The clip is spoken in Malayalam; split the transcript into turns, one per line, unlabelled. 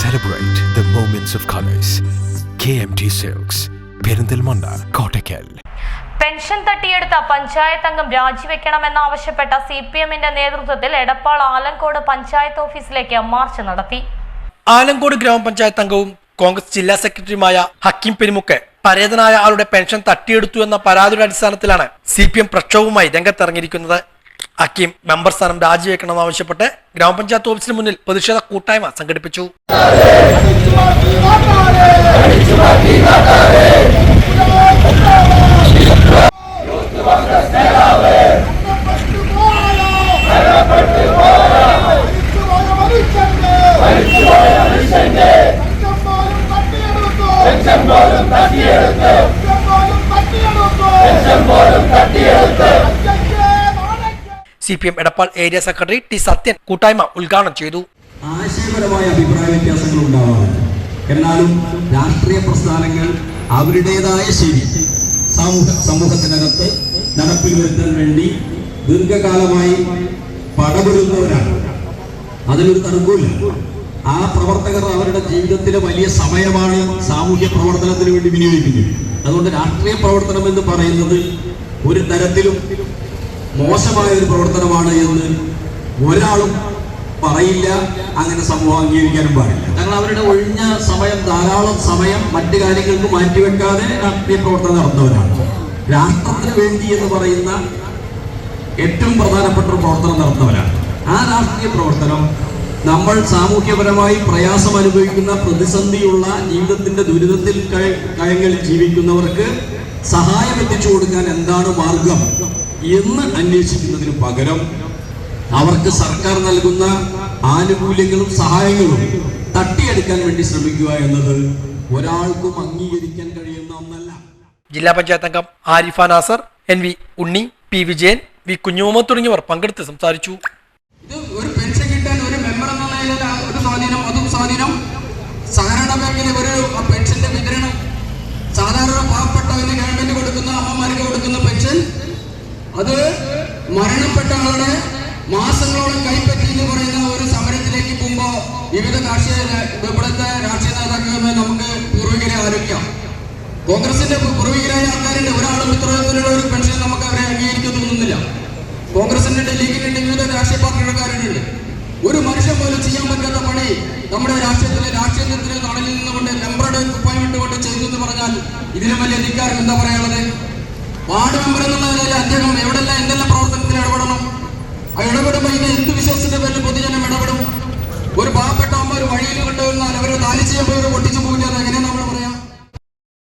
Celebrate of colours K M T silks Perinthalmanna Kottakkal
pension തട്ടിയെടുത്ത പഞ്ചായത്ത് അംഗം രാജിവെക്കണമെന്നാവശ്യപ്പെട്ട സി പി എമ്മിന്റെ നേതൃത്വത്തിൽ എടപ്പാൾ ആലങ്കോട് പഞ്ചായത്ത് ഓഫീസിലേക്ക് മാർച്ച് നടത്തി.
ആലങ്കോട് ഗ്രാമപഞ്ചായത്ത് അംഗവും കോൺഗ്രസ് ജില്ലാ സെക്രട്ടറിയുമായ ഹക്കീം പെരുമുക്ക് പരേതനായ ആളുടെ പെൻഷൻ തട്ടിയെടുത്തു എന്ന പരാതിയുടെ അടിസ്ഥാനത്തിലാണ് സി പി എം പ്രക്ഷോഭവുമായി രംഗത്തിറങ്ങിയിരിക്കുന്നത്. ഹക്കീം മെമ്പർ സ്ഥാനം രാജിവെക്കണമെന്നാവശ്യപ്പെട്ട് ഗ്രാമപഞ്ചായത്ത് ഓഫീസിന് മുന്നിൽ പ്രതിഷേധ കൂട്ടായ്മ സംഘടിപ്പിച്ചു. C P M Edappal area secretary T Sathyan കൂട്ടായ്മ ഉദ്ഘാടനം ചെയ്തു.
ആശയപരമായ അഭിപ്രായ വ്യത്യാസങ്ങൾ ഉണ്ടാവാറുണ്ട്. എന്നാലും രാഷ്ട്രീയ പ്രസ്ഥാനങ്ങൾ അവരുടേതായ ശരി സമൂഹ സമൂഹത്തിനകത്ത് നടപ്പിൽ വരുത്താൻ വേണ്ടി ദീർഘകാലമായി പടപെടുന്നവരാണ് അതിലൊരു തർക്കമില്ല ആ പ്രവർത്തകർ അവരുടെ ജീവിതത്തിലെ വലിയ സമയമാണ് സാമൂഹ്യ പ്രവർത്തനത്തിന് വേണ്ടി വിനിയോഗിക്കുന്നത്. അതുകൊണ്ട് രാഷ്ട്രീയ പ്രവർത്തനം എന്ന് പറയുന്നത് ഒരു തരത്തിലും മോശമായ ഒരു പ്രവർത്തനമാണ് എന്ന് ഒരാളും പറയില്ല അങ്ങനെ സമൂഹം അംഗീകരിക്കാനും പാടില്ല. കാരണം അവരുടെ ഒഴിഞ്ഞ സമയം ധാരാളം സമയം മറ്റു കാര്യങ്ങൾക്ക് മാറ്റിവെക്കാതെ രാഷ്ട്രീയ പ്രവർത്തനം നടത്തുന്നവരാണ്. രാഷ്ട്രത്തിന് വേണ്ടി എന്ന് പറയുന്ന ഏറ്റവും പ്രധാനപ്പെട്ട ഒരു പ്രവർത്തനം നടത്തുന്നവരാണ്. ആ രാഷ്ട്രീയ പ്രവർത്തനം നമ്മൾ സാമൂഹ്യപരമായി പ്രയാസം അനുഭവിക്കുന്ന പ്രതിസന്ധിയുള്ള ജീവിതത്തിന്റെ ദുരിതത്തിൽ കയ- കയങ്ങളിൽ ജീവിക്കുന്നവർക്ക് സഹായം എത്തിച്ചു കൊടുക്കാൻ എന്താണ് മാർഗം എന്ന് അന്വേഷിക്കുന്നതിന് പകരം അവർക്ക് സർക്കാർ നൽകുന്ന ആനുകൂല്യങ്ങളും സഹായങ്ങളും തട്ടിയെടുക്കാൻ വേണ്ടി ശ്രമിക്കുക എന്നത് ഒരാൾക്കും അംഗീകരിക്കാൻ കഴിയുന്ന ഒന്നല്ല.
ജില്ലാ പഞ്ചായത്ത് അംഗം Arifa Nasar N V Unni P Vijayan V Kunjumuhammad തുടങ്ങിയവർ പങ്കെടുത്ത് സംസാരിച്ചു.
ബാങ്കിലെ ഒരു പെൻഷന്റെ വിതരണം സാധാരണ പാവപ്പെട്ടവന് ഗവൺമെന്റ് കൊടുക്കുന്ന അമ്മമാർക്ക് കൊടുക്കുന്ന പെൻഷൻ അത് മരണപ്പെട്ട ആളുടെ മാസങ്ങളോളം കൈപ്പറ്റി എന്ന് പറയുന്ന ഒരു സമരത്തിലേക്ക് പോകുമ്പോൾ വിവിധ രാഷ്ട്രീയ ഇവിടുത്തെ രാഷ്ട്രീയ നേതാക്കളെ നമുക്ക് പൂർവികരെ ആലോചിക്കാം. കോൺഗ്രസിന്റെ പൂർവികരായ ആൾക്കാരുണ്ട് ഒരാളും ഇത്തരത്തിലുള്ള ഒരു പെൻഷൻ നമുക്ക് അവരെ അംഗീകരിക്കുന്നു തോന്നുന്നില്ല. കോൺഗ്രസിന്റെ ലീഗിന്റെ ഇതിലും വലിയ അധികാരം എന്താ പറയാനുള്ളത്? വാർഡ് മെമ്പർ എന്നുള്ള നിലയിൽ അദ്ദേഹം എവിടെല്ലാം എന്തെല്ലാം പ്രവർത്തനത്തിൽ ഇടപെടണം? ആ ഇടപെടുമ്പോൾ ഇത് എന്ത് വിശ്വാസത്തിന്റെ പേരിൽ പൊതുജനം ഇടപെടും? ഒരു പാവപ്പെട്ട അമ്മ ഒരു വഴിയിൽ കൊണ്ടുവന്നാൽ അവരെ താലിച്ച് ചെയ്യുമ്പോൾ പൊട്ടിച്ചു പൊട്ടി